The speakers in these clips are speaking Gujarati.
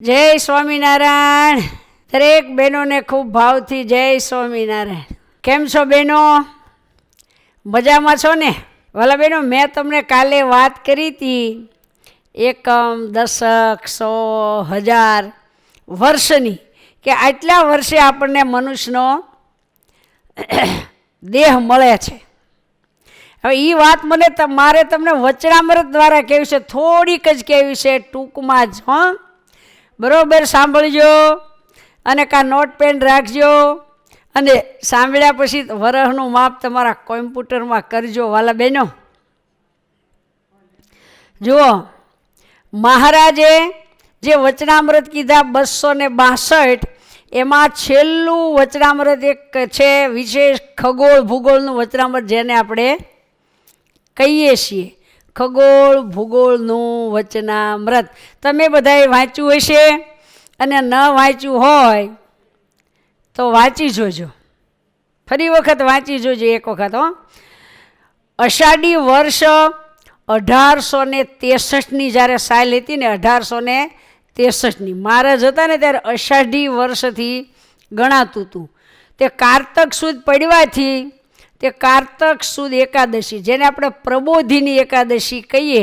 જય સ્વામિનારાયણ. દરેક બહેનોને ખૂબ ભાવથી જય સ્વામિનારાયણ. કેમ છો બહેનો? મજામાં છો ને? વાલા બહેનો, મેં તમને કાલે વાત કરી હતી. એકમ, દશક, સો, હજાર વર્ષની કે આટલા વર્ષે આપણને મનુષ્યનો દેહ મળે છે. હવે એ વાત મને મારે તમને વચનામૃત દ્વારા કહેવી છે, થોડીક જ કહેવી છે, ટૂંકમાં જ, હં. બરોબર સાંભળજો. અને કાં નોટ પેન રાખજો. અને સાંભળ્યા પછી વરહનું માપ તમારા કોમ્પ્યુટરમાં કરજો, વાલા બહેનો જુઓ, મહારાજે જે વચનામૃત કીધા બસો ને બાસઠ, એમાં છેલ્લું વચનામૃત એક છે, વિશેષ ખગોળ ભૂગોળનું વચનામૃત જેને આપણે કહીએ છીએ. ખગોળ ભૂગોળનું વચનામૃત. તમે બધાએ વાંચ્યું હશે? અને ન વાંચ્યું હોય, તો વાંચી જોજો. ફરી વખત વાંચી જોજો એક વખત, હો. અષાઢી વર્ષ અઢારસો ને ત્રેસઠની જ્યારે સાલ હતી ને અઢારસો ને ત્રેસઠની, મહારાજ હતા ને ત્યારે અષાઢી વર્ષથી ગણાતું હતું. તે કારતક સુદ પડવાથી તે કારતક સુદ એકાદશી, જેને આપણે પ્રબોધિની એકાદશી કહીએ,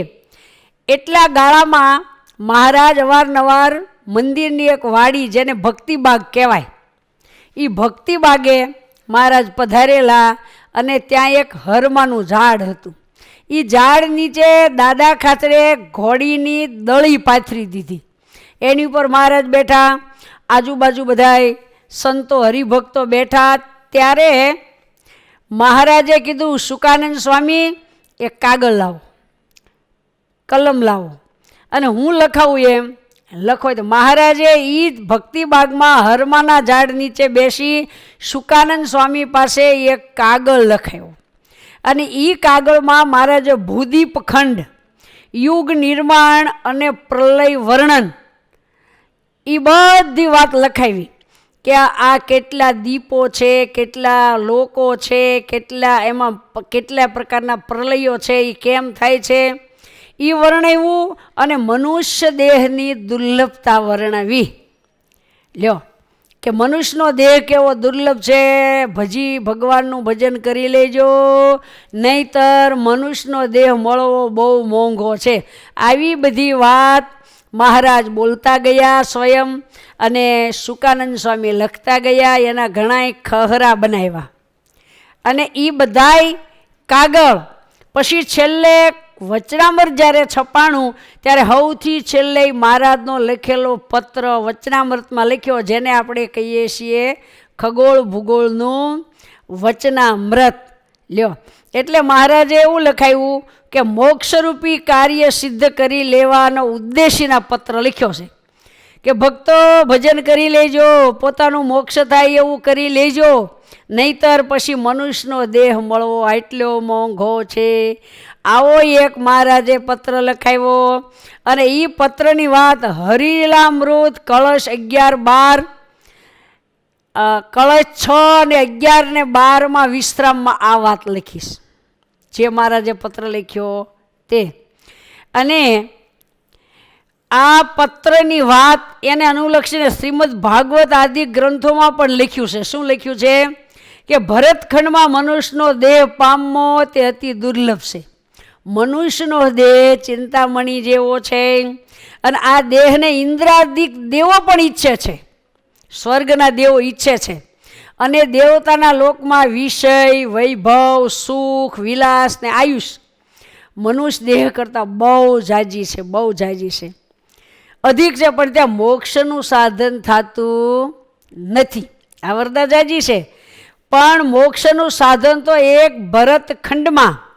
એટલા ગાળામાં મહારાજ અવારનવાર મંદિરની એક વાડી જેને ભક્તિબાગ કહેવાય એ ભક્તિબાગે મહારાજ પધારેલા અને ત્યાં એક હરમાનું ઝાડ હતું. એ ઝાડ નીચે દાદા ખાતરે ઘોડીની દળી પાથરી દીધી. એની ઉપર મહારાજ બેઠા, આજુબાજુ બધાય સંતો હરિભક્તો બેઠા, ત્યારે મહારાજે કીધું, સુકાનંદ સ્વામી, એક કાગળ લાવો, કલમ લાવો. અને હું લખાવું એમ. લખો તો મહારાજે એ ભક્તિબાગમાં હરમાના ઝાડ નીચે બેસી સુકાનંદ સ્વામી પાસે એક કાગળ લખાયો. અને એ કાગળમાં મહારાજે ભૂદીપ ખંડ, યુગ નિર્માણ અને પ્રલય વર્ણન એ બધી વાત લખાવી. કે આ કેટલા દીપો છે, કેટલા લોકો છે, કેટલા એમાં કેટલા પ્રકારના પ્રલયો છે એ કેમ થાય છે? એ વર્ણવ્યું અને મનુષ્ય દેહની દુર્લભતા વર્ણવી. લ્યો, કે મનુષ્યનો દેહ કેવો દુર્લભ છે? ભજી ભગવાનનું ભજન કરી લેજો. નહીતર મનુષ્યનો દેહ મળવો બહુ મોંઘો છે. આવી બધી વાત મહારાજ બોલતા ગયા સ્વયં અને સુકાનંદ સ્વામી લખતા ગયા, એના ઘણાય ખહરા બનાવ્યા. અને એ બધાય કાગળ. પછી છેલ્લે વચનામૃત જ્યારે છપાણું, ત્યારે સૌથી છેલ્લે મહારાજનો લખેલો પત્ર વચનામૃતમાં લખ્યો, જેને આપણે કહીએ છીએ ખગોળ ભૂગોળનું વચનામૃત. લ્યો. એટલે મહારાજે એવું લખાયું કે મોક્ષરૂપી કાર્ય સિદ્ધ કરી લેવાનો ઉદ્દેશીના પત્ર લખ્યો છે કે ભક્તો ભજન કરી લેજો, પોતાનું મોક્ષ થાય એવું કરી લેજો, નહીતર પછી મનુષ્યનો દેહ મળવો આટલો મોંઘો છે. આવો એક મહારાજે પત્ર લખાવ્યો અને એ પત્રની વાત હરિલામૃત કળશ અગિયાર બાર કળશ છ અને અગિયાર ને બારમાં વિશ્રામમાં આ વાત લખીશ. જે મહારાજે પત્ર લખ્યો તે. અને આ પત્રની વાત એને અનુલક્ષીને શ્રીમદ ભાગવત આદિ ગ્રંથોમાં પણ લખ્યું છે. શું લખ્યું છે? કે ભરતખંડમાં મનુષ્યનો દેહ પામવો તે અતિ દુર્લભ છે. મનુષ્યનો દેહ ચિંતામણી જેવો છે. અને આ દેહને ઇન્દ્રાદિક દેવો પણ ઈચ્છે છે. સ્વર્ગના દેવો ઈચ્છે છે. અને દેવતાના લોકમાં વિષય, વૈભવ, સુખ, વિલાસ ને આયુષ મનુષ્ય દેહ કરતાં બહુ જાજી છે, બહુ જાજી છે. અધિક છે, પણ ત્યાં મોક્ષનું સાધન થતું નથી. આ વરદા જાજી છે. પણ મોક્ષનું સાધન તો એક ભરતખંડમાં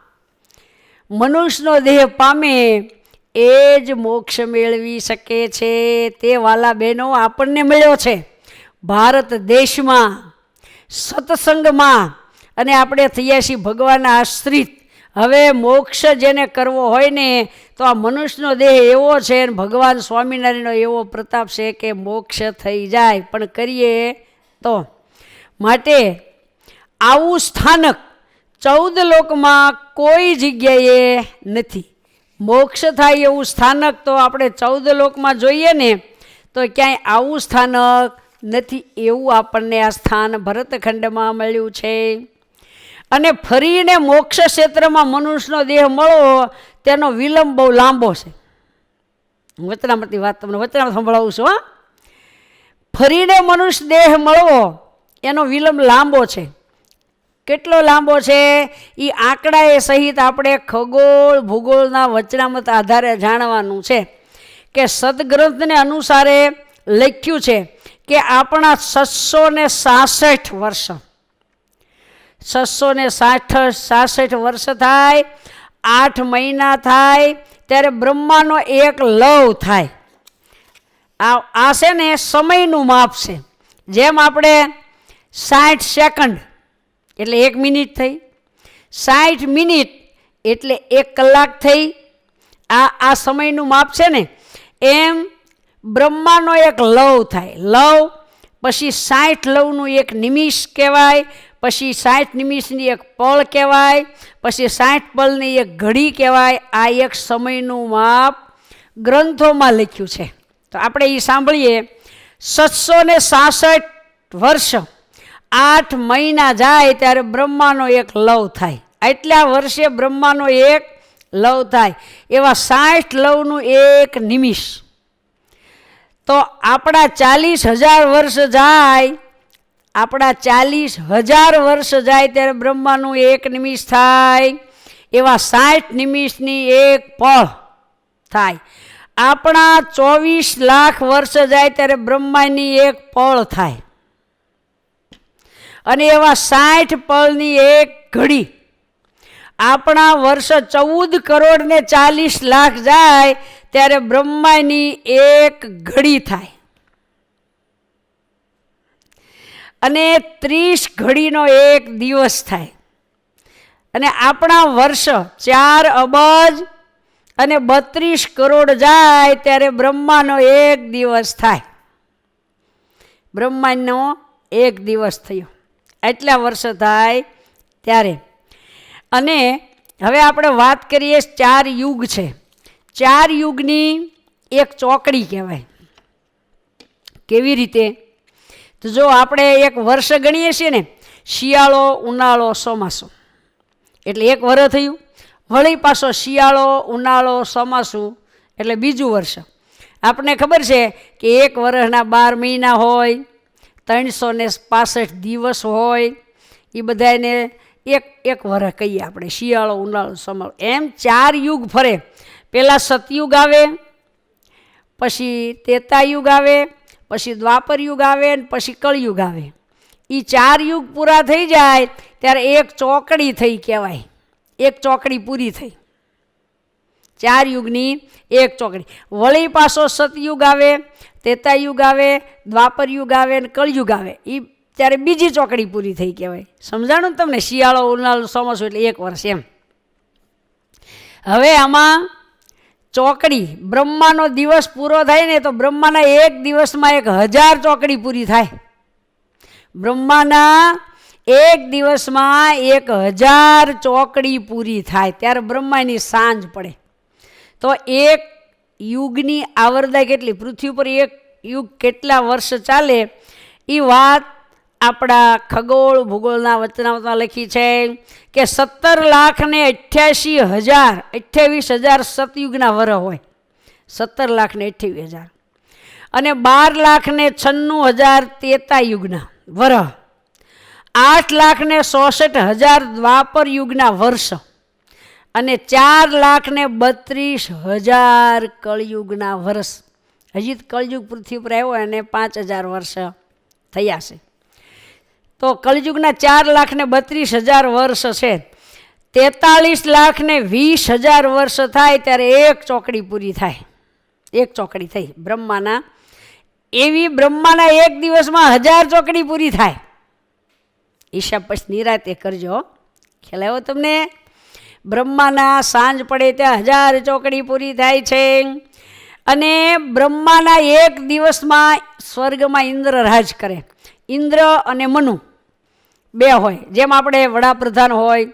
મનુષ્યનો દેહ પામે એ જ મોક્ષ મેળવી શકે છે. તે વાલા બહેનો આપણને મળ્યો છે. ભારત દેશમાં, સત્સંગમાં અને આપણે થયા છીએ ભગવાનના આશ્રિત. હવે મોક્ષ જેને કરવો હોય ને, તો આ મનુષ્યનો દેહ એવો છે અને ભગવાન સ્વામિનારાયણનો એવો પ્રતાપ છે કે મોક્ષ થઈ જાય. પણ કરીએ તો માટે આવું સ્થાનક ચૌદ લોકમાં કોઈ જગ્યાએ નથી. મોક્ષ થાય એવું સ્થાનક તો આપણે ચૌદ લોકમાં જોઈએ ને, તો ક્યાંય આવું સ્થાનક નથી એવું આપણને આ સ્થાન ભરતખંડમાં મળ્યું છે. અને ફરીને મોક્ષ ક્ષેત્રમાં મનુષ્યનો દેહ મળવો તેનો વિલંબ બહુ લાંબો છે. હું વચનામતી વાત તમને વચનામત સંભળાવું છું, હા. ફરીને મનુષ્ય દેહ મળવો એનો વિલંબ લાંબો છે. કેટલો લાંબો છે? એ આંકડાએ સહિત આપણે ખગોળ, ભૂગોળના વચનામત આધારે જાણવાનું છે કે સદગ્રંથને અનુસારે લખ્યું છે કે આપણા છસો ને સાસઠ વર્ષ. છસો ને સાઠ, સાસઠ વર્ષ થાય, આઠ મહિના થાય, ત્યારે બ્રહ્માનો એક લવ થાય. આ આ છે ને સમયનું માપ છે. જેમ આપણે સાઠ સેકન્ડ, એટલે એક મિનિટ થઈ. સાઠ મિનિટ, એટલે એક કલાક થઈ. આ આ સમયનું માપ છે ને. એમ બ્રહ્માનો એક લવ થાય. લવ, પછી સાઠ લવનું એક નિમિષ કહેવાય, પછી સાઠ નિમિષની એક પળ કહેવાય, પછી સાઠ પળની એક ઘડી કહેવાય. આ એક સમયનું માપ ગ્રંથોમાં લખ્યું છે. તો આપણે એ સાંભળીએ. સત્સો ને સાસઠ વર્ષ, આઠ મહિના જાય ત્યારે બ્રહ્માનો એક લવ થાય. આટલા વર્ષે બ્રહ્માનો એક લવ થાય. એવા સાઠ લવનું એક નિમિષ. તો આપણા ચાલીસ હજાર વર્ષ જાય, આપણા ચાલીસ હજાર વર્ષ જાય ત્યારે બ્રહ્માનું એક નિમિષ થાય, એવા સાઠ નિમિષની એક પળ થાય. આપણા ચોવીસ લાખ વર્ષ જાય ત્યારે બ્રહ્માની એક પળ થાય. અને એવા સાઠ પળની એક ઘડી. આપણા વર્ષ ચૌદ કરોડ ને ચાલીસ લાખ જાય ત્યારે બ્રહ્માની એક ઘડી થાય. અને ત્રીસ ઘડીનો એક દિવસ થાય. અને આપણા વર્ષ ચાર અબજ અને બત્રીસ કરોડ જાય ત્યારે બ્રહ્માનો એક દિવસ થાય. બ્રહ્માંડનો એક દિવસ થયો. એટલા વર્ષ થાય ત્યારે. અને હવે આપણે વાત કરીએ ચાર યુગ છે. ચાર યુગની એક ચોકડી કહેવાય. કેવી રીતે? તો જો આપણે એક વર્ષ ગણીએ છીએ ને, શિયાળો, ઉનાળો, ચોમાસું. એટલે એક વર્ષ થયું, વળી પાછો શિયાળો, ઉનાળો, ચોમાસું, એટલે બીજું વર્ષ. આપણને ખબર છે કે એક વર્ષના બાર મહિના હોય, ત્રણસો ને પાસઠ દિવસ હોય એ બધાને એક એક વર્ષ કહીએ આપણે, શિયાળો, ઉનાળો ચોમાળો એમ ચાર યુગ ફરે. પહેલાં સતયુગ આવે, પછી તેતાયુગ આવે, પછી દ્વાપર યુગ આવે ને પછી કળયુગ આવે. એ ચાર યુગ પૂરા થઈ જાય ત્યારે એક ચોકડી થઈ કહેવાય. એક ચોકડી પૂરી થઈ. ચાર યુગની એક ચોકડી. વળી પાછો સતયુગ આવે તેતાયુગ આવે દ્વાપર યુગ આવે ને કળયુગ આવે. એ ત્યારે બીજી ચોકડી પૂરી થઈ કહેવાય. સમજાણું તમને? શિયાળો, ઉનાળો, ચોમાસું એટલે એક વર્ષ એમ. હવે આમાં ચોકડી, બ્રહ્માનો દિવસ પૂરો થાય ને તો બ્રહ્માના એક દિવસમાં એક હજાર ચોકડી પૂરી થાય. બ્રહ્માના એક દિવસમાં એક હજાર ચોકડી પૂરી થાય, ત્યારે બ્રહ્માની સાંજ પડે. તો એક યુગની આવરદા કેટલી? પૃથ્વી પર એક યુગ કેટલા વર્ષ ચાલે? એ વાત આપણા ખગોળ ભૂગોળના વચનાવતા લખી છે કે સત્તર લાખ ને અઠ્યાસી હજાર, અઠ્યાવીસ હજાર સતયુગના વર હોય. સત્તર લાખ ને અઠ્યાવીસ હજાર. અને બાર લાખ ને છન્નું હજાર તેતા યુગના વરહ આઠ લાખ ને ચોસઠ હજાર દ્વાપર યુગના વર્ષ. અને ચાર લાખ ને બત્રીસ હજાર કળયુગના વર્ષ. હજી કળયુગ પૃથ્વી પર આવ્યો અને પાંચ હજાર વર્ષ થયા છે. તો કલયુગના ચાર લાખ ને બત્રીસ હજાર વર્ષ છે. તેતાળીસ લાખ ને વીસ હજાર વર્ષ થાય ત્યારે એક ચોકડી પૂરી થાય. એક ચોકડી થઈ, બ્રહ્માના. એવી બ્રહ્માના એક દિવસમાં હજાર ચોકડી પૂરી થાય. હિસાબ પછી નિરાતે કરજો. ખ્યાલ આવ્યો તમને? બ્રહ્માના સાંજ પડે ત્યાં હજાર ચોકડી પૂરી થાય છે. અને બ્રહ્માના એક દિવસમાં સ્વર્ગમાં ઇન્દ્ર રાજ કરે. ઇન્દ્ર અને મનુ બે હોય. જેમ આપણે વડાપ્રધાન હોય,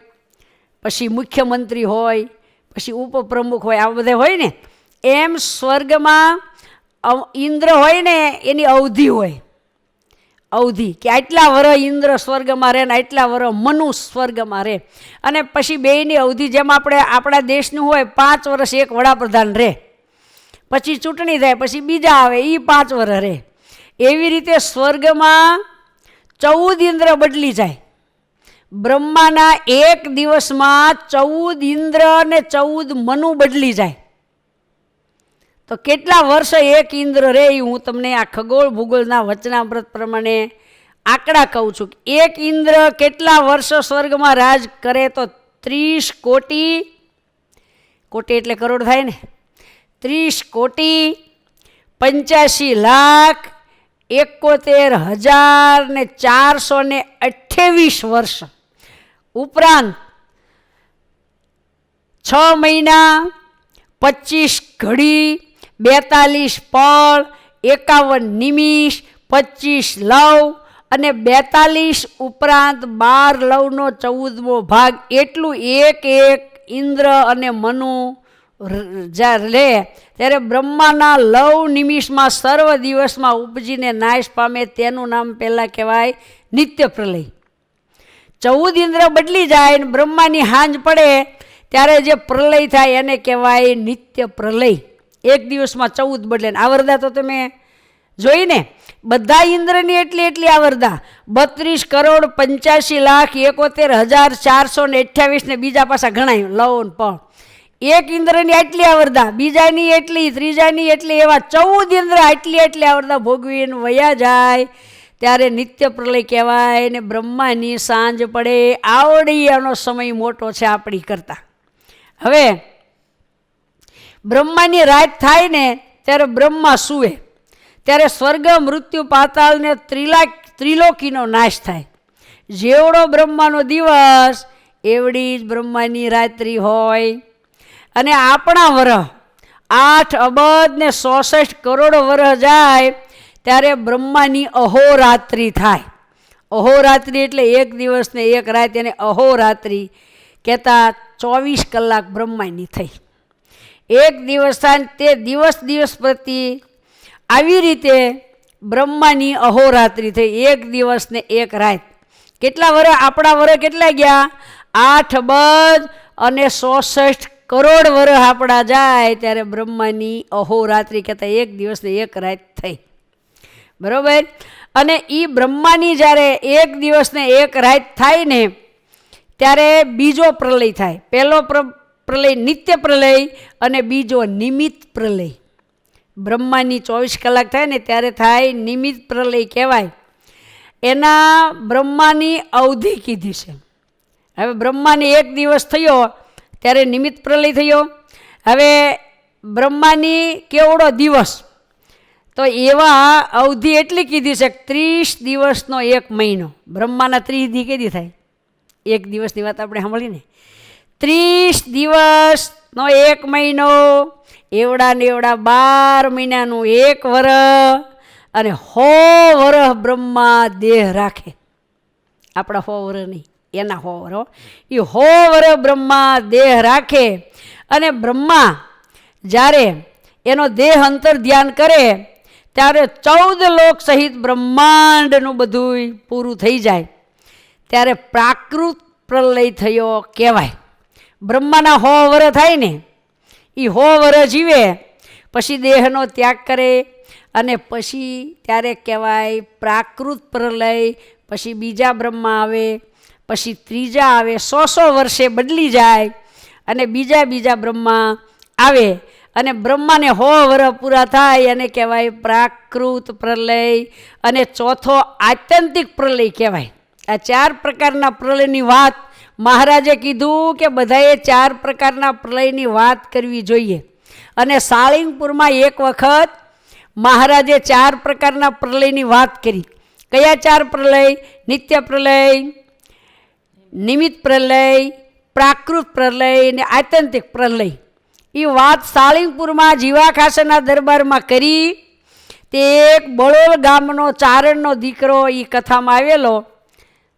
પછી મુખ્યમંત્રી હોય, પછી ઉપપ્રમુખ હોય આ બધા હોય ને, એમ સ્વર્ગમાં ઇન્દ્ર હોય ને, એની અવધિ હોય. અવધિ કે આટલા વર ઇન્દ્ર સ્વર્ગમાં રહે ને આટલા વર મનુ સ્વર્ગમાં રહે. અને પછી બેયની અવધિ, જેમ આપણે આપણા દેશનું હોય, પાંચ વર્ષ એક વડાપ્રધાન રહે. પછી ચૂંટણી થાય, પછી બીજા આવે એ પાંચ વર્ષ રહે. એવી રીતે સ્વર્ગમાં ચૌદ ઇન્દ્ર બદલી જાય. બ્રહ્માના એક દિવસમાં ચૌદ ઇન્દ્ર અને ચૌદ મનુ બદલી જાય. તો કેટલા વર્ષ એક ઇન્દ્ર રે હું તમને આ ખગોળ ભૂગોળના વચનામૃત પ્રમાણે આંકડા કહું છું એક ઇન્દ્ર કેટલા વર્ષ સ્વર્ગમાં રાજ કરે તો ત્રીસ કોટી કોટી એટલે કરોડ થાય ને, ત્રીસ કોટી પંચ્યાસી લાખ એકોતેર હજાર ને ચારસો ને અઠ્ઠાવીસ વર્ષ. ઉપરાંત છ મહિના, પચીસ ઘડી, બેતાલીસ પળ, એકાવન નિમિષ, પચીસ લવ અને બેતાલીસ ઉપરાંત બાર લવનો ચૌદમો ભાગ. એટલું એક એક ઇન્દ્ર અને મનુ જ્યારે લે, ત્યારે બ્રહ્માના લવ નિમિષમાં સર્વ દિવસમાં ઉપજીને નાશ પામે તેનું નામ પહેલાં કહેવાય નિત્ય પ્રલય. ચૌદ ઇન્દ્ર બદલી જાય ને બ્રહ્માની હાંજ પડે, ત્યારે જે પ્રલય થાય એને કહેવાય નિત્ય પ્રલય. એક દિવસમાં ચૌદ બદલે આવરદા તો તમે જોઈને, બધા ઇન્દ્રની એટલી એટલી આવરદા. બત્રીસ કરોડ પંચ્યાસી લાખ એકોતેર હજાર ચારસો ને અઠ્યાવીસ ને બીજા પાછા ગણાય, લવ ને પણ. એક ઇન્દ્રની આટલી આવરદા બીજાની એટલી, ત્રીજાની એટલી, એવા ચૌદ ઇન્દ્ર આટલી આટલી આવરદા ભોગવીને વયા જાય. ત્યારે નિત્ય પ્રલય કહેવાય ને બ્રહ્માની સાંજ પડે આવડી સમય મોટો છે આપણી કરતાં. હવે, બ્રહ્માની રાત થાય ને, ત્યારે બ્રહ્મા સૂવે. ત્યારે સ્વર્ગ, મૃત્યુ પાતાળને ત્રિલાક, ત્રિલોકીનો નાશ થાય. જેવડો બ્રહ્માનો દિવસ, એવડી જ બ્રહ્માની રાત્રિ હોય. અને આપણા વરહ, આઠ અબજ ને સોસઠ કરોડ વરહ જાય, ત્યારે બ્રહ્માની અહોરાત્રિ થાય. અહોરાત્રિ એટલે એક દિવસ ને એક રાત, એને અહોરાત્રિ કહેતા ચોવીસ કલાક બ્રહ્માની થઈ. એક દિવસ થાય તે દિવસ દિવસ પ્રતિ આવી રીતે બ્રહ્માની અહોરાત્રિ થઈ. એક દિવસ ને એક રાત. કેટલા વર આપણા વર કેટલા ગયા? આઠ અબજ અને ચોસઠ કરોડ વર્ષ આપણા જાય ત્યારે બ્રહ્માની અહોરાત્રિ કહેતા એક દિવસને એક રાત થઈ. બરાબર? અને એ બ્રહ્માની જ્યારે એક દિવસને એક રાત થાય ને, ત્યારે બીજો પ્રલય થાય. પહેલો પ્ર- પ્રલય નિત્ય પ્રલય અને બીજો નિમિત્ત પ્રલય. બ્રહ્માની ચોવીસ કલાક થાય ને, ત્યારે થાય નિમિત્ત પ્રલય કહેવાય. એના બ્રહ્માની અવધિ કીધી છે. હવે બ્રહ્માની એક દિવસ થયો ત્યારે નિમિત્ત પ્રલય થયો. હવે બ્રહ્માની કેવડો દિવસ? તો એવા અવધિ એટલી કીધી છે ત્રીસ દિવસનો એક મહિનો. બ્રહ્માના ત્રીસ દી કેદી થાય? એક દિવસની વાત આપણે સાંભળીને. ત્રીસ દિવસનો એક મહિનો. એવડા ને એવડા બાર મહિનાનું એક વરહ. અને હો વરહ બ્રહ્મા દેહ રાખે. આપણા હો વરહ નહીં. એના હો વરહ એ હોવર બ્રહ્મા દેહ રાખે. અને બ્રહ્મા જ્યારે એનો દેહ અંતર ધ્યાન કરે, ત્યારે ચૌદ લોક સહિત બ્રહ્માંડનું બધું પૂરું થઈ જાય. ત્યારે પ્રાકૃત પ્રલય થયો કહેવાય. બ્રહ્માના હો થાય ને એ હો વર જીવે. પછી દેહનો ત્યાગ કરે અને પછી ત્યારે કહેવાય પ્રાકૃત પ્રલય, પછી બીજા બ્રહ્મા આવે. પછી ત્રીજા આવે, સો સો વર્ષે બદલી જાય અને બીજા બીજા બ્રહ્મા આવે અને બ્રહ્માને હો વર પૂરા થાય અને કહેવાય પ્રાકૃત પ્રલય અને ચોથો આત્યંતિક પ્રલય કહેવાય. આ ચાર પ્રકારના પ્રલયની વાત મહારાજે કીધું કે બધાએ ચાર પ્રકારના પ્રલયની વાત કરવી જોઈએ. અને સાળિંગપુરમાં એક વખત મહારાજે ચાર પ્રકારના પ્રલયની વાત કરી. કયા ચાર પ્રલય? નિત્ય પ્રલય નિમિત્ત પ્રલય, પ્રાકૃત પ્રલય ને આત્યંતિક પ્રલય. એ વાત સાળીંગપુરમાં જીવા ખાસરના દરબારમાં કરી. તે એક બળોલ ગામનો ચારણનો દીકરો એ કથામાં આવેલો.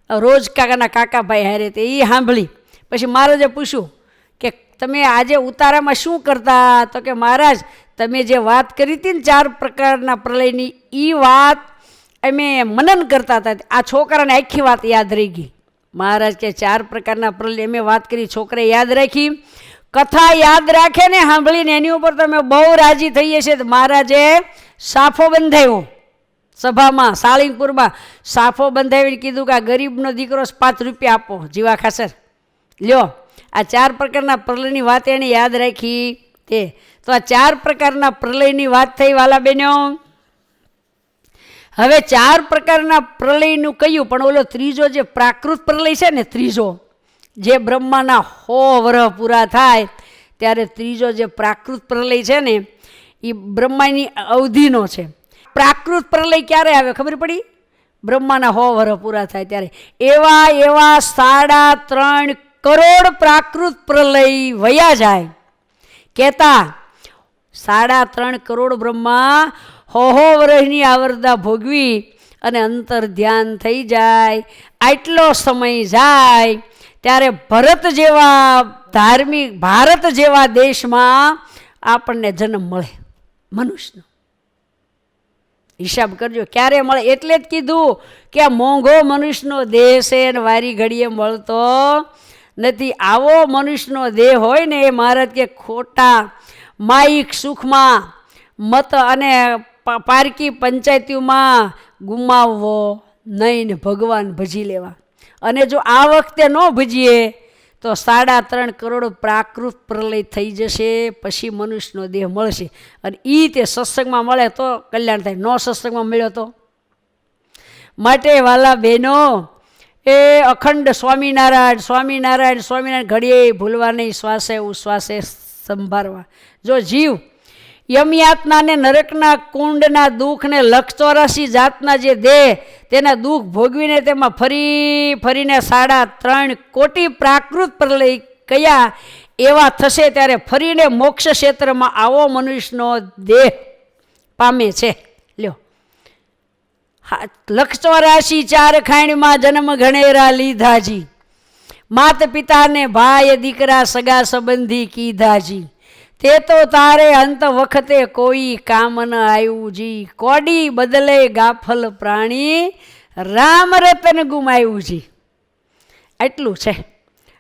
રોજ કાકાના કાકાભાઈ હારે તે એ સાંભળી. પછી મહારાજે પૂછ્યું કે તમે આજે ઉતારામાં શું કરતા? તો કે મહારાજ, તમે જે વાત કરી હતી ને ચાર પ્રકારના પ્રલયની એ વાત અમે મનન કરતા હતા. આ છોકરાને આખી વાત યાદ રહી ગઈ. મહારાજ કે ચાર પ્રકારના પ્રલય મેં વાત કરી, છોકરે યાદ રાખી. કથા યાદ રાખે ને સાંભળીને એની ઉપર તમે બહુ રાજી થઈ હશે તો મહારાજે સાફો બંધાવ્યો સભામાં, સાળીંગપુરમાં. સાફો બંધાવીને કીધું કે આ ગરીબનો દીકરો પાંચ રૂપિયા આપો, જીવા ખાસર. લ્યો, આ ચાર પ્રકારના પ્રલયની વાત એણે યાદ રાખી તે. તો આ ચાર પ્રકારના પ્રલયની વાત થઈ વાલા બેનો. હવે ચાર પ્રકારના પ્રલયનું કહ્યું, પણ ઓલો ત્રીજો જે પ્રાકૃત પ્રલય છે ને ત્રીજો, જે બ્રહ્માના હો વરહ પૂરા થાય, ત્યારે ત્રીજો જે પ્રાકૃત પ્રલય છે ને, એ બ્રહ્માની અવધિનો છે. પ્રાકૃત પ્રલય ક્યારે આવે ખબર પડી? બ્રહ્માના હો વરહ પૂરા થાય ત્યારે. એવા એવા સાડા ત્રણ કરોડ પ્રાકૃત પ્રલય વયા જાય. કહેતા, સાડા ત્રણ કરોડ બ્રહ્મા હો હો આવરદા ભોગવી અને અંતર ધ્યાન થઈ જાય, આટલો સમય જાય, ત્યારે ભરત જેવા ધાર્મિક, ભારત જેવા દેશમાં આપણને જન્મ મળે, મનુષ્યનો. હિસાબ કરજો, ક્યારે મળે? એટલે જ કીધું કે આ મોંઘો મનુષ્યનો દેહ છે ને વારી ઘડીએ મળતો નથી. આવો મનુષ્યનો દેહ હોય ને એ મહારાજ કે ખોટા માઇક સુખમાં મત અને પારકી પંચાયતીઓમાં ગુમાવવો નહીં ને ભગવાન ભજી લેવા. અને જો આ વખતે ન ભજીએ, તો સાડા ત્રણ કરોડ પ્રાકૃત પ્રલય થઈ જશે, પછી મનુષ્યનો દેહ મળશે. અને એ તે સત્સંગમાં મળે તો કલ્યાણ થાય, ન સત્સંગમાં મળ્યો તો? માટે વાલા બહેનો, એ અખંડ સ્વામિનારાયણ સ્વામિનારાયણ સ્વામિનારાયણ ઘડીએ ભૂલવા નહીં, શ્વાસે ઉશ્વાસે સંભાળવા. જો જીવ યમયાતનાને નરકના કુંડના દુઃખને લક્ષચોરાસી જાતના જે દેહ, તેના દુઃખ ભોગવીને તેમાં ફરી ફરીને સાડા ત્રણ કોટી પ્રાકૃત પ્રલય કયા એવા થશે ત્યારે ફરીને મોક્ષ ક્ષેત્રમાં આવો મનુષ્યનો દેહ પામે છે. લ્યો. હા લક્ષચોરાસી ચાર ખાણીમાં જન્મ ઘણેરા લીધાજી. માત પિતાને ભાઈ દીકરા સગા સંબંધી કીધાજી. તે તો તારે અંત વખતે કોઈ કામ ન આવ્યું જી. કોડી બદલે ગાફલ પ્રાણી રામ રતન ગુમાયું જી. આટલું છે.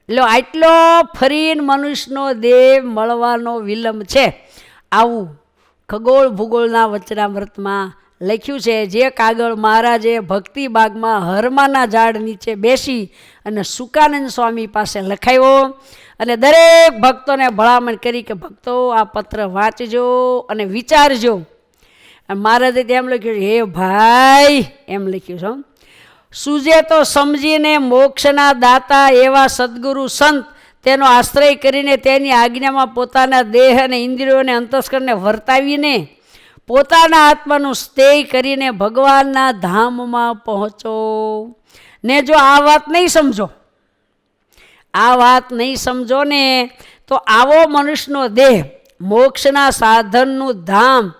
લો, આટલો ફરીને મનુષ્યનો દેહ મળવાનો વિલંબ છે. આવું ખગોળ ભૂગોળના વચનામૃતમાં લખ્યું છે, જે કાગળ મહારાજે ભક્તિ બાગમાં હરમાના ઝાડ નીચે બેસી અને સુકાનંદ સ્વામી પાસે લખાયો અને દરેક ભક્તોને ભલામણ કરી કે, ભક્તો, આ પત્ર વાંચજો અને વિચારજો. અને મહારાજે તેમ લખ્યું, હે ભાઈ, એમ લખ્યું છે સૂજે તો સમજીને મોક્ષના દાતા એવા સદગુરુ સંત, તેનો આશ્રય કરીને તેની આજ્ઞામાં પોતાના દેહ અને ઇન્દ્રિયોને અંતસ્કરને વર્તાવીને પોતાના આત્માનું સ્તેય કરીને ભગવાનના ધામમાં પહોંચો. ને જો આ વાત નહીં સમજો, આ વાત નહીં સમજો ને, તો આવો મનુષ્યનો દેહ, મોક્ષના સાધનનું ધામ,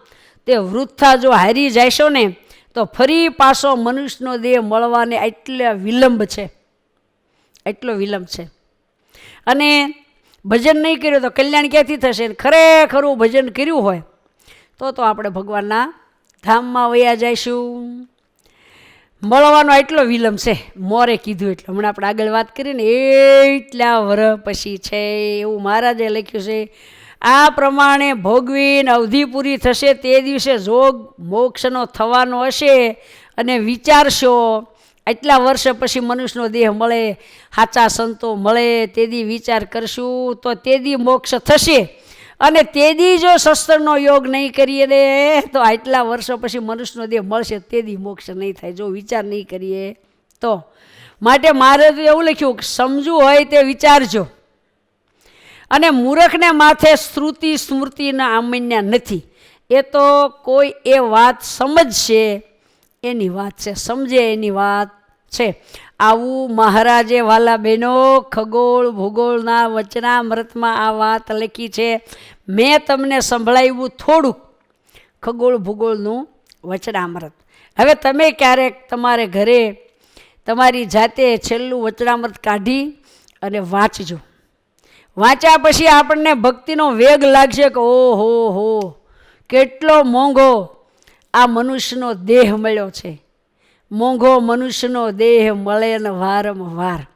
તે વૃથા જો હારી જશો ને, તો ફરી પાછો મનુષ્યનો દેહ મળવાને એટલે વિલંબ છે. એટલો વિલંબ છે. અને ભજન નહીં કર્યું તો કલ્યાણ ક્યાંથી થશે? ખરેખરું ભજન કર્યું હોય તો તો આપણે ભગવાનના ધામમાં વયા જઈશું. મળવાનો એટલો વિલંબ છે, મોરે કીધું એટલે. હમણાં આપણે આગળ વાત કરીને એટલા વરહ પછી છે, એવું મહારાજે લખ્યું છે, આ પ્રમાણે ભોગવીને અવધિ પૂરી થશે, તે દિવસે જોગ મોક્ષનો થવાનો હશે. અને વિચારશો, આટલા વર્ષ પછી મનુષ્યનો દેહ મળે, સાચા સંતો મળે તેદી વિચાર કરશું, તો તેદી મોક્ષ થશે. અને તેદી જો શસ્ત્રનો યોગ નહીં કરીએ ને, તો આટલા વર્ષો પછી મનુષ્યનો દેહ મળશે, તેદી મોક્ષ નહીં થાય. જો વિચાર નહીં કરીએ, તો માટે મારે તો એવું લખ્યું કે સમજવું હોય તે વિચારજો. અને મૂરખને માથે શ્રુતિ, સ્મૃતિના આમન્યા નથી. એ તો કોઈ એ વાત સમજશે, એની વાત છે. સમજે એની વાત છે. આવું મહારાજે વાલા બહેનો, ખગોળ, ભૂગોળના વચનામૃતમાં આ વાત લખી છે. મેં તમને સંભળાવ્યું થોડુંક ખગોળ, ભૂગોળનું વચનામૃત હવે તમે ક્યારેક તમારે ઘરે તમારી જાતે છેલ્લું વચનામૃત કાઢી અને વાંચજો. વાંચ્યા પછી આપણને ભક્તિનો વેગ લાગશે કે ઓહો હો, કેટલો મોંઘો આ મનુષ્યનો દેહ મળ્યો છે. મોંઘો મનુષ્યનો દેહ મળે ને વારંવાર.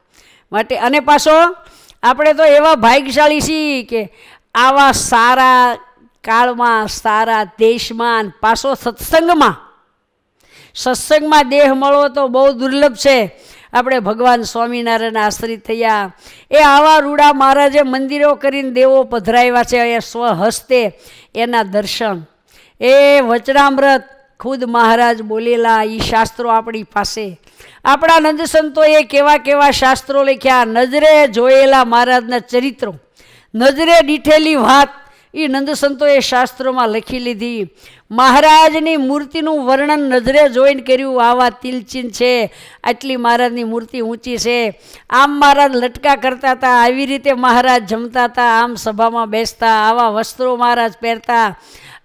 માટે અને પાછો આપણે તો એવા ભાગ્યશાળી છીએ કે આવા સારા કાળમાં, સારા દેશમાં પાછો સત્સંગમાં. સત્સંગમાં દેહ મળવો તો બહુ દુર્લભ છે. આપણે ભગવાન સ્વામિનારાયણ આશ્રિત થયા. એ આવા રૂડા મહારાજે મંદિરો કરીને દેવો પધરાવ્યા છે એ સ્વહસ્તે એના દર્શન. એ વચનામૃત ખુદ મહારાજ બોલેલા એ શાસ્ત્રો આપણી પાસે. આપણા નંદસંતોએ કેવા કેવા શાસ્ત્રો લખ્યા? નજરે જોયેલા મહારાજના ચરિત્રો, નજરે દીઠેલી વાત એ નંદસંતોએ શાસ્ત્રોમાં લખી લીધી. મહારાજની મૂર્તિનું વર્ણન નજરે જોઈને કર્યું આવા તિલચિન છે. આટલી મહારાજની મૂર્તિ ઊંચી છે. આમ મહારાજ લટકા કરતા હતા, આવી રીતે મહારાજ જમતા હતા, આમ સભામાં બેસતા, આવા વસ્ત્રો મહારાજ પહેરતા.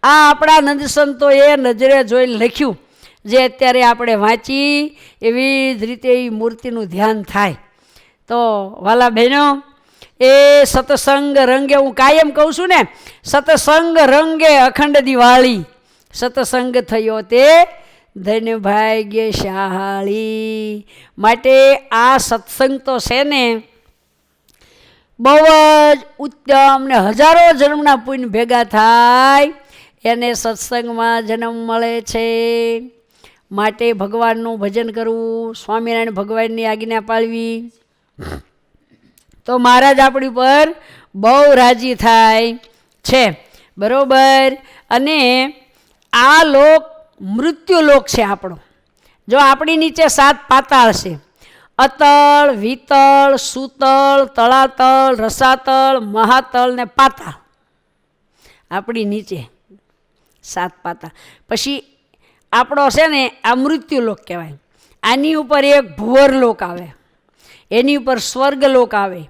આ આપણા નંદ સંતોએ નજરે જોઈને લખ્યું જે અત્યારે આપણે વાંચી એવી જ રીતે એ મૂર્તિનું ધ્યાન થાય. તો વાલા બહેનો, એ સત્સંગ રંગે, હું કાયમ કહું છું ને, સત્સંગ રંગે અખંડ દિવાળી. સત્સંગ થયો તે ધન્ય ભાગ્યશાળી માટે આ સત્સંગ તો છે ને, બહુ જ ઉત્તમ ને હજારો જન્મના પુણ્ય ભેગા થાય. એને સત્સંગમાં જન્મ મળે છે. માટે ભગવાનનું ભજન કરવું, સ્વામિનારાયણ ભગવાનની આજ્ઞા પાળવી. તો મહારાજ આપણી પર બહુ રાજી થાય છે. બરોબર? અને આ લોક, મૃત્યુ લોક છે આપણો. જો આપણી નીચે સાત પાતાળ છે. અતળ, વિતળ, સુતળ, તળાતળ, રસાતળ, મહાતળ ને પાતાળ. આપણી નીચે. સાત પાતા. પછી આપણો છે ને આ મૃત્યુલોક કહેવાય. આની ઉપર એક ભુવરલોક આવે. એની ઉપર સ્વર્ગલોક આવે.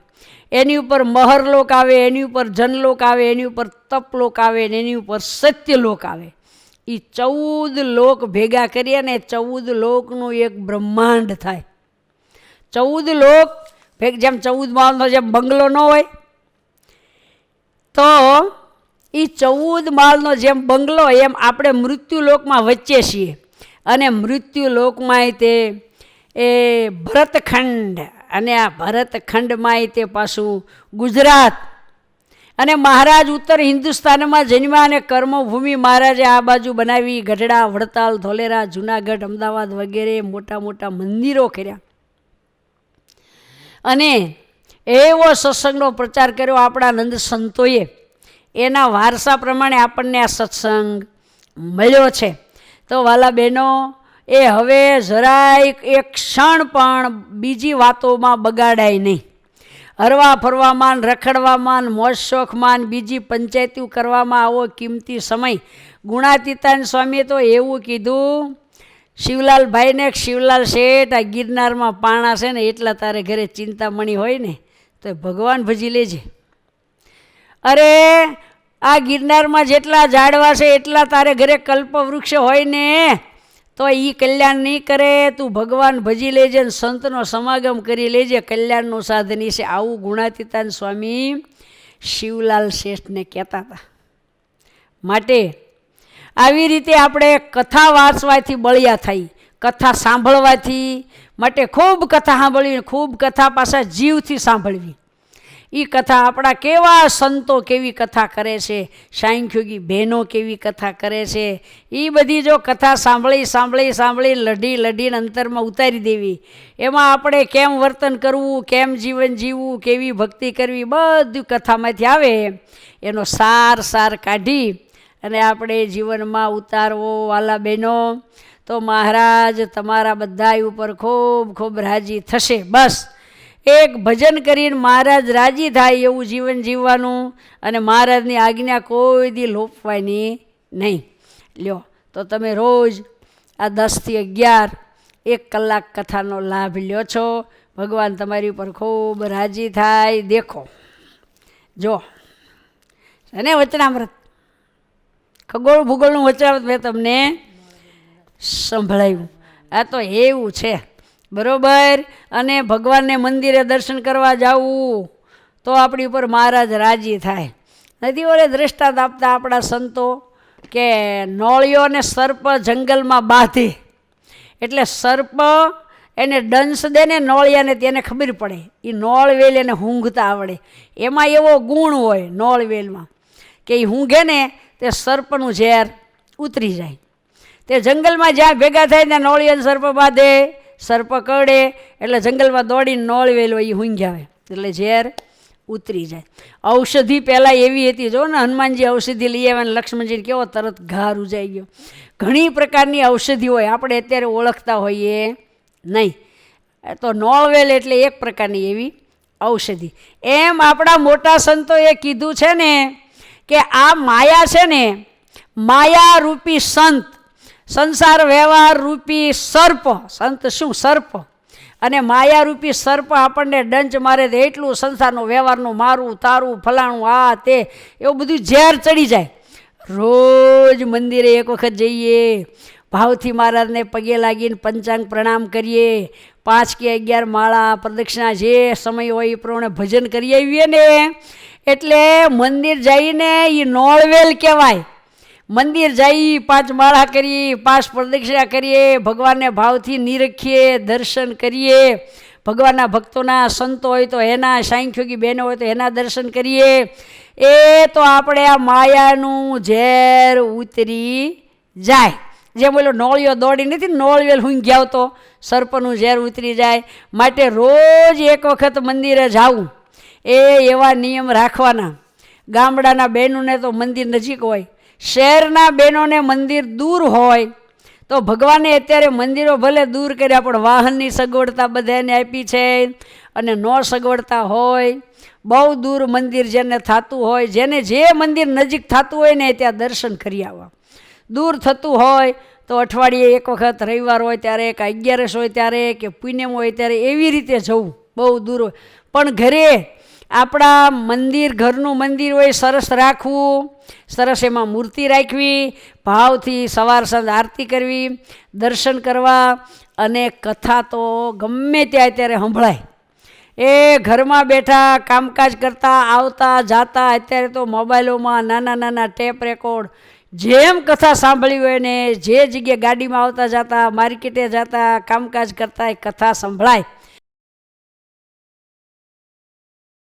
એની ઉપર મહરલોક આવે, એની ઉપર જનલોક આવે, એની ઉપર તપલોક આવે ને એની ઉપર સત્યલોક આવે. એ ચૌદ લોક ભેગા કરીએ ને ચૌદ લોકનું એક બ્રહ્માંડ થાય. ચૌદ લોક જેમ ચૌદ માળનો જેમ બંગલો ન હોય, તો એ ચૌદ માળનો જેમ બંગલો એમ આપણે મૃત્યુલોકમાં વચ્ચે છીએ. અને મૃત્યુલોકમાંય તે એ ભરતખંડ અને આ ભરતખંડમાંય તે પાછું ગુજરાત. અને મહારાજ ઉત્તર હિન્દુસ્તાનમાં જન્મ્યા અને કર્મભૂમિ મહારાજે આ બાજુ બનાવી ગઢડા, વડતાલ, ધોલેરા, જુનાગઢ, અમદાવાદ વગેરે મોટા મોટા મંદિરો કર્યા. અને એવો સત્સંગનો પ્રચાર કર્યો આપણા નંદ સંતોએ. એના વારસા પ્રમાણે આપણને આ સત્સંગ મળ્યો છે. તો વાલા બહેનો, એ હવે જરાય એક ક્ષણ પણ બીજી વાતોમાં બગાડાય નહીં. હરવા ફરવામાં, રખડવામાં, મોજ શોખમાં, બીજી પંચાયતી કરવામાં આવો કિંમતી સમય. ગુણાતીતાન સ્વામીએ તો એવું કીધું, શિવલાલભાઈને શિવલાલ શેઠ, આ ગિરનારમાં પાણા છે ને એટલા તારે ઘરે ચિંતામણી હોય ને, તો ભગવાન ભજી લેજે. અરે, આ ગિરનારમાં જેટલા ઝાડવા છે, એટલા તારે ઘરે કલ્પવૃક્ષ હોય ને. તો એ કલ્યાણ નહીં કરે, તું ભગવાન ભજી લેજે ને સંતનો સમાગમ કરી લેજે, કલ્યાણનું સાધન છે. આવું ગુણાતીતાન સ્વામી શિવલાલ શેઠને કહેતા હતા. માટે આવી રીતે આપણે કથા વાંચવાથી બળિયા થઈ, કથા સાંભળવાથી, માટે ખૂબ કથા સાંભળવી ખૂબ કથા પાછા જીવથી સાંભળવી. એ કથા આપણા કેવા સંતો કેવી કથા કરે છે? સાંખ્યોગી બહેનો કેવી કથા કરે છે? એ બધી જો કથા સાંભળી સાંભળી સાંભળી લઢી, લઢીને અંતરમાં ઉતારી દેવી. એમાં આપણે કેમ વર્તન કરવું, કેમ જીવન જીવવું, કેવી ભક્તિ કરવી, બધું કથામાંથી આવે. એનો સાર સાર કાઢી અને આપણે જીવનમાં ઉતારવો, વાલા બહેનો. તો મહારાજ, તમારા બધા ઉપર ખૂબ ખૂબ રાજી થશે. બસ. એક ભજન કરીને મહારાજ રાજી થાય એવું જીવન જીવવાનું અને મહારાજની આજ્ઞા કોઈ દી લોપવાની નહીં. લ્યો, તો તમે રોજ આ દસથી અગિયાર એક કલાક કથાનો લાભ લ્યો છો. ભગવાન તમારી ઉપર ખૂબ રાજી થાય. દેખો. જો અને વચનામૃત. ખગોળ ભૂગોળનું વચનામૃત મેં તમને સંભળાયું. આ તો એવું છે. બરોબર? અને ભગવાનને મંદિરે દર્શન કરવા જવું, તો આપણી ઉપર મહારાજ રાજી થાય. નથી ઓલે દ્રષ્ટાંત આપતા આપણા સંતો કે નોળિયોને સર્પ જંગલમાં બાંધે. એટલે સર્પ એને ડંસ દે ને નોળિયાને તેને ખબર પડે. એ નોળવેલ એને ઊંઘતા આવડે. એમાં એવો ગુણ હોય નોળવેલમાં કે એ ઊંઘે ને તે સર્પનું ઝેર ઉતરી જાય. તે જંગલમાં જ્યાં ભેગા થાય ત્યાં નોળિયાને સર્પ બાંધે. સર્પ કરડે એટલે જંગલમાં દોડીને નોળવેલ એ ઊંઘ આવે એટલે ઝેર ઉતરી જાય. ઔષધિ પહેલાં એવી હતી, જો ને હનુમાનજી ઔષધિ લઈ આવ્યા અને લક્ષ્મણજીને કેવો તરત ઘા રૂજાઈ ગયો. ઘણી પ્રકારની ઔષધિ હોય, આપણે અત્યારે ઓળખતા હોઈએ નહીં. તો નોળવેલ એટલે એક પ્રકારની એવી ઔષધિ. એમ આપણા મોટા સંતોએ કીધું છે ને, કે આ માયા છે ને માયા રૂપી સંત સંસાર વ્યવહાર રૂપી સર્પ. સંત શું? સર્પ. અને માયારૂપી સર્પ આપણને ડંચ મારે તો એટલું સંસારનું વ્યવહારનું મારું, તારું, ફલાણું, આ, તે, એવું બધું ઝેર ચડી જાય. રોજ મંદિરે એક વખત જઈએ, ભાવથી મહારાજને પગે લાગીને પંચાંગ પ્રણામ કરીએ, પાંચ કે અગિયાર માળા પ્રદક્ષિણા જે સમય હોય એ પ્રમાણે ભજન કરી આવીએ ને, એટલે મંદિર જઈને એ નોળવેલ કહેવાય. મંદિર જઈ પાંચ માળા કરીએ પાંચ પ્રદક્ષિણા કરીએ, ભગવાનને ભાવથી નિરખીએ, દર્શન કરીએ. ભગવાનના ભક્તોના સંતો હોય તો એના સાંખ્યોગી બહેનો હોય તો એના દર્શન કરીએ. એ તો આપણે આ માયાનું ઝેર ઉતરી જાય. જેમ બોલો નોળિયો દોડી નથી હું ગયા તો સર્પનું ઝેર ઉતરી જાય. માટે રોજ એક વખત મંદિરે જાવું. એ એવા નિયમ રાખવાના. ગામડાના બહેનોને તો મંદિર નજીક હોય. શહેરના બહેનોને મંદિર દૂર હોય, તો ભગવાને અત્યારે મંદિરો ભલે દૂર કર્યા, પણ વાહનની સગવડતા બધાને આપી છે. અને ન સગવડતા હોય, બહુ દૂર મંદિર જેને થતું હોય, જેને જે મંદિર નજીક થતું હોય ને ત્યાં દર્શન કરી આવવા દૂર થતું હોય, તો અઠવાડિયે એક વખત, રવિવાર હોય ત્યારે કે અગિયારસ હોય ત્યારે કે પૂનમ હોય ત્યારે એવી રીતે જવું, બહુ દૂર હોય. પણ ઘરે આપણા મંદિર, ઘરનું મંદિર હોય, સરસ રાખવું, સરસ એમાં મૂર્તિ રાખવી, ભાવથી સવાર સાંજ આરતી કરવી, દર્શન કરવા અને કથા તો ગમે ત્યાં અત્યારે સંભળાય. એ ઘરમાં બેઠા કામકાજ કરતા, આવતા, જાતા, અત્યારે તો મોબાઈલોમાં નાના નાના ટેપ રેકોર્ડ, જેમ કથા સાંભળી હોય ને જે જગ્યાએ ગાડીમાં આવતા જતા, માર્કેટે જતા, કામકાજ કરતા, એ કથા સંભળાય.